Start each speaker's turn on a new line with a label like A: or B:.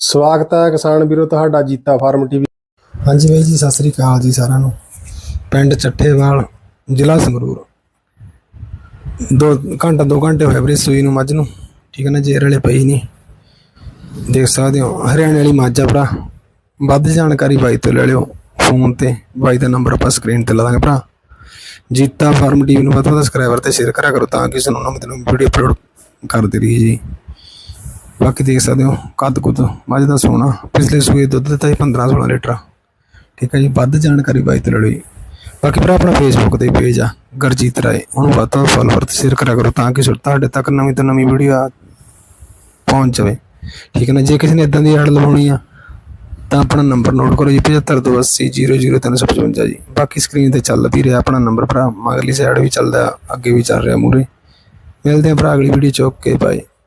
A: ਸਵਾਗਤ ਹੈ ਕਿਸਾਨ ਵੀਰੋ, ਤੁਹਾਡਾ ਜੀਤਾ ਫਾਰਮ ਟੀਵੀ।
B: ਹਾਂਜੀ ਬਾਈ ਜੀ, ਸਤਿ ਸ੍ਰੀ ਅਕਾਲ ਜੀ ਸਾਰਿਆਂ ਨੂੰ। ਪਿੰਡ ਚੱਠੇਵਾਲ, ਜ਼ਿਲ੍ਹਾ ਸੰਗਰੂਰ। ਦੋ ਘੰਟਾ, ਦੋ ਘੰਟੇ ਹੋਏ ਵੀਰੇ ਸੂਈ ਨੂੰ ਮੱਝ ਨੂੰ। ਠੀਕ ਹੈ ਨਾ ਜੇਰ ਵਾਲੇ ਪਈ ਨਹੀਂ। ਦੇਖ ਸਕਦੇ ਹੋ, ਹਰਿਆਣੇ ਵਾਲੀ ਮੱਝ ਆ ਭਰਾ। ਵੱਧ ਜਾਣਕਾਰੀ ਬਾਈ ਤੋਂ ਲੈ ਲਿਓ ਫੋਨ ਤੇ। ਬਾਈ ਦਾ ਨੰਬਰ ਆਪਾਂ ਸਕਰੀਨ ਤੇ ਲਾ ਦਾਂਗੇ ਭਰਾ। ਜੀਤਾ ਫਾਰਮ ਟੀਵੀ ਨੂੰ ਵੱਧ ਤੋਂ ਵੱਧ ਸਬਸਕ੍ਰਾਈਬਰ ਤੇ ਸ਼ੇਅਰ ਕਰਿਆ ਕਰੋ ਤਾਂ ਕਿ ਸਾਨੂੰ ਨਵੀਂ ਤੋਂ ਨਵੀਂ ਵੀਡੀਓ ਅਪਲੋਡ ਕਰਦੇ ਰਹੀਏ ਜੀ। ਬਾਕੀ ਦੇਖ ਸਕਦੇ ਹੋ, ਕੱਦ ਕੁੱਦ, ਮੱਝ ਦਾ ਸੋਨਾ, ਪਿਛਲੇ ਸੂਏ ਦੁੱਧ ਦਿੱਤਾ ਸੀ 15 16 ਲੀਟਰ। ਠੀਕ ਹੈ ਜੀ, ਵੱਧ ਜਾਣਕਾਰੀ ਬਾਈ ਤੇ ਲੈ ਜੀ। ਬਾਕੀ ਭਰਾ, ਆਪਣਾ ਫੇਸਬੁੱਕ ਤੇ ਪੇਜ ਆ, ਗਰਜੀਤ ਰਾਏ। ਉਹਨੂੰ ਵੱਧ ਤੋਂ ਵੱਧ ਫੋਲੋਵਰ ਤੇ ਸ਼ੇਅਰ ਕਰਿਆ ਕਰੋ ਤਾਂ ਕਿ ਤੁਹਾਡੇ ਤੱਕ ਨਵੀਂ ਤੋਂ ਨਵੀਂ ਵੀਡੀਓ ਪਹੁੰਚ ਜਾਵੇ। ਠੀਕ ਹੈ ਨਾ, ਜੇ ਕਿਸੇ ਨੇ ਇਦਾਂ ਦੀ ਐਡ ਲਵਾਉਣੀ ਆ, ਤਾਂ ਆਪਣਾ ਨੰਬਰ ਨੋਟ ਕਰੋ ਜੀ 7528000355 ਜੀ। ਬਾਕੀ ਸਕਰੀਨ ਤੇ ਚੱਲ ਵੀ ਰਿਹਾ ਆਪਣਾ ਨੰਬਰ ਭਰਾ, ਮਗਰਲੀ ਸਾਈਡ ਵੀ ਚੱਲਦਾ, ਅੱਗੇ ਵੀ ਚੱਲ ਰਿਹਾ ਮੂਰੇ ਮਿਲਦੇ ਆ ਭਰਾ ਅਗਲੀ ਵੀਡੀਓ ਚ ਓਕੇ ਬਾਏ